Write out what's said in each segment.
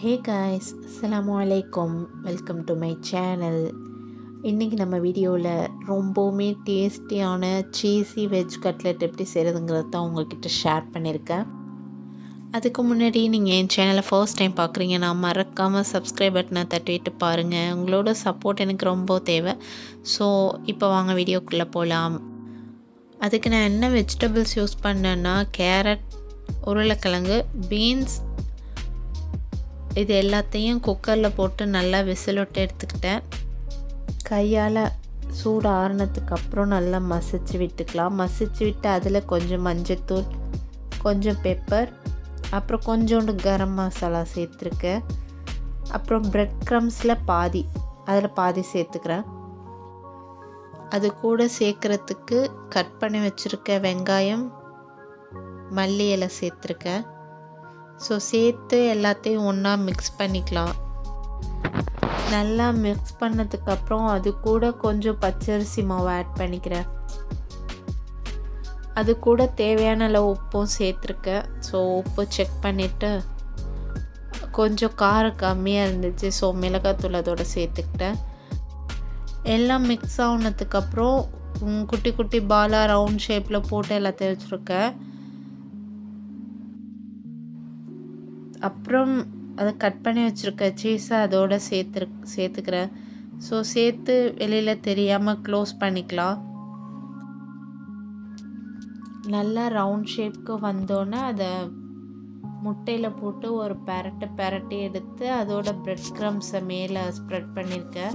Hey guys அஸ்ஸலாமு அலைக்கும் welcome to my channel இன்றைக்கி நம்ம வீடியோவில் ரொம்பவுமே டேஸ்டியான சீஸி வெஜ் கட்லெட் எப்படி செய்கிறதுங்கிறத தான் உங்கள்கிட்ட ஷேர் பண்ணியிருக்கேன் அதுக்கு முன்னாடி நீங்கள் என் சேனலை ஃபர்ஸ்ட் டைம் பார்க்குறீங்கன்னா மறக்காமல் சப்ஸ்கிரைப் பட்டனை தட்டிவிட்டு பாருங்கள் உங்களோட சப்போர்ட் எனக்கு ரொம்ப தேவை. ஸோ இப்போ வாங்க வீடியோக்குள்ளே போகலாம் அதுக்கு நான் என்ன வெஜிடபிள்ஸ் யூஸ் பண்ணேன்னா கேரட் உருளைக்கிழங்கு பீன்ஸ் இது எல்லாத்தையும் குக்கரில் போட்டு நல்லா விசிலொட்டு எடுத்துக்கிட்டேன். கையால் சூடு ஆறுனதுக்கு அப்புறம் நல்லா மசிச்சு விட்டுக்கலாம். மசிச்சு விட்டு அதில் கொஞ்சம் மஞ்சத்தூள் கொஞ்சம் பெப்பர் அப்புறம் கொஞ்சோண்டு கரம் மசாலா சேர்த்துருக்கேன். அப்புறம் ப்ரெட் க்ரம்ஸில் பாதி அதில் பாதி சேர்த்துக்கிறேன். அது கூட சேர்க்குறதுக்கு கட் பண்ணி வச்சுருக்க வெங்காயம் மல்லி இலை சேர்த்துருக்கேன். ஸோ சேர்த்து எல்லாத்தையும் ஒன்றா மிக்ஸ் பண்ணிக்கலாம். நல்லா மிக்ஸ் பண்ணதுக்கப்புறம் அது கூட கொஞ்சம் பச்சரிசி மாவு ஆட் பண்ணிக்கிறேன். அது கூட தேவையான அளவு உப்பும் சேர்த்துருக்கேன். ஸோ உப்பு செக் பண்ணிவிட்டு கொஞ்சம் காரம் கம்மியாக இருந்துச்சு. ஸோ மிளகாத்தூள் அதோட சேர்த்துக்கிட்டேன். எல்லாம் மிக்ஸ் ஆனதுக்கப்புறம் குட்டி குட்டி பாலாக ரவுண்ட் ஷேப்பில் போட்டு எல்லாத்தையும் வச்சுருக்கேன். அப்புறம் அதை கட் பண்ணி வச்சுருக்க சீஸை அதோடு சேர்த்து சேர்த்துக்கிறேன். ஸோ சேர்த்து வெளியில் தெரியாமல் க்ளோஸ் பண்ணிக்கலாம். நல்லா ரவுண்ட் ஷேப்க்கு வந்தோன்னே அதை முட்டையில் போட்டு ஒரு பெரட்டு பெரட்டி எடுத்து அதோட ப்ரெட் க்ரம்ஸை மேலே ஸ்ப்ரெட் பண்ணியிருக்கேன்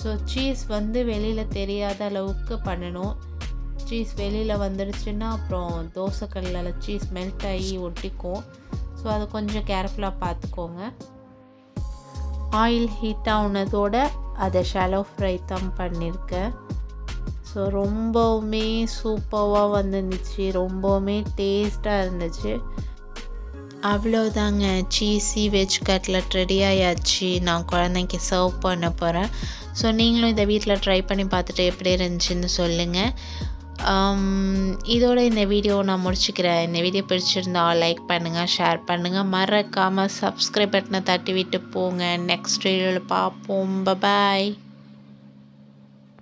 ஸோ சீஸ் வந்து வெளியில் தெரியாத அளவுக்கு பண்ணணும். சீஸ் வெளியில் வந்துடுச்சுன்னா அப்புறம் தோசைக்கல்லில் சீஸ் மெல்ட் ஆகி ஒட்டிக்கும். ஸோ அதை கொஞ்சம் கேர்ஃபுல்லாக பார்த்துக்கோங்க. ஆயில் ஹீட் ஆனதோட அதை ஷாலோ ஃப்ரை தான் பண்ணியிருக்கேன் ஸோ ரொம்பவுமே சூப்பராக வந்துருந்துச்சு. ரொம்பவுமே டேஸ்ட்டாக இருந்துச்சு. அவ்வளோதாங்க சீஸி வெஜ் கட்லட் ரெடி ஆயாச்சு. நான் குழந்தைக்கு சர்வ் பண்ண போகிறேன் ஸோ நீங்களும் இதை வீட்டில் ட்ரை பண்ணி பார்த்துட்டு எப்படி இருந்துச்சுன்னு சொல்லுங்கள் Um, இதோட இந்த வீடியோ நான் முடிச்சுக்கிறேன். இந்த வீடியோ பிடிச்சிருந்தா லைக் பண்ணுங்கள் ஷேர் பண்ணுங்கள் மறக்காமல் சப்ஸ்கிரைப் பட்டனை தட்டி விட்டு போங்க. நெக்ஸ்ட் வீடியோவில் பார்ப்போம். பாய்